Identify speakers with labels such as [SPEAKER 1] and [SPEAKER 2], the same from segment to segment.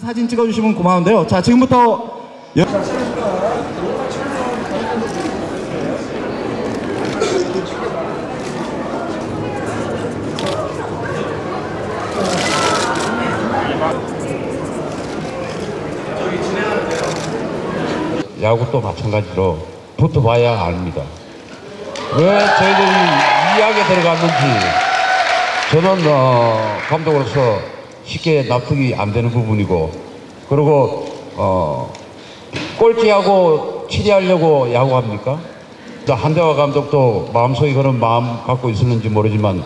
[SPEAKER 1] 사진 찍어주시면 고마운데요. 자, 지금부터 여-
[SPEAKER 2] 야구도 마찬가지로 붙어봐야 압니다. 왜 저희들이 이야기에 들어갔는지 저는 어, 감독으로서 쉽게 납득이 안 되는 부분이고 그리고 어, 꼴찌하고 치리하려고 야구합니까? 또 한대화 감독도 마음속에 그런 마음 갖고 있었는지 모르지만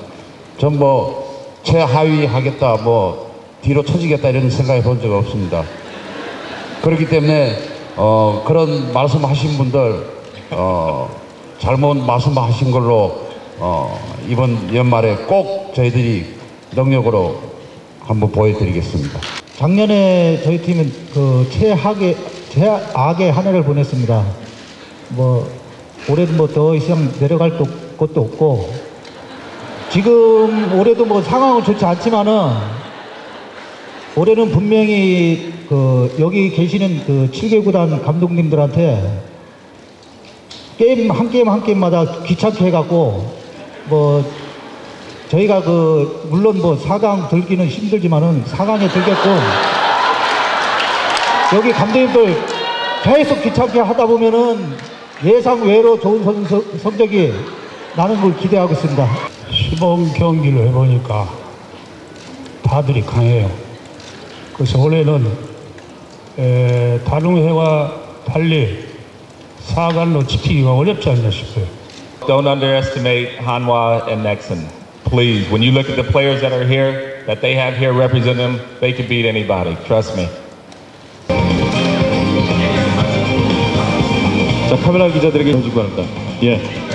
[SPEAKER 2] 전 뭐 최하위 하겠다 뭐 뒤로 처지겠다 이런 생각해 본 적 없습니다. 그렇기 때문에 어, 그런 말씀하신 분들 어, 잘못 말씀하신 걸로 어, 이번 연말에 꼭 저희들이 능력으로 한번 보여드리겠습니다.
[SPEAKER 3] 작년에 저희 팀은 그 최악의 최악의 한 해를 보냈습니다. 뭐 올해도 뭐 더 이상 내려갈 도- 것도 없고 지금 올해도 뭐 상황은 좋지 않지만은 올해는 분명히 그 여기 계시는 그 7개 구단 감독님들한테 게임 한 게임 한 게임마다 귀찮게 해갖고 뭐 저희가 그 물론 뭐 4강 들기는 힘들지만은 4강에 들겠고 여기 감독님들 계속 귀찮게 하다 보면은 예상 외로 좋은 선, 성적이 나는 걸 기대하고 있습니다.
[SPEAKER 4] 시범 경기를 해보니까 다들이 강해요. 그래서 올해는 에, 다른 해와 달리 4강로 지키기가 어렵지 않나 싶어요.
[SPEAKER 5] Don't underestimate Hanwha and Nexon. Please, when you look at the players that are here, that they have here represent them, they can beat anybody. Trust me.
[SPEAKER 6] 자 카메라 기자들에게 해주고 합니다. 예.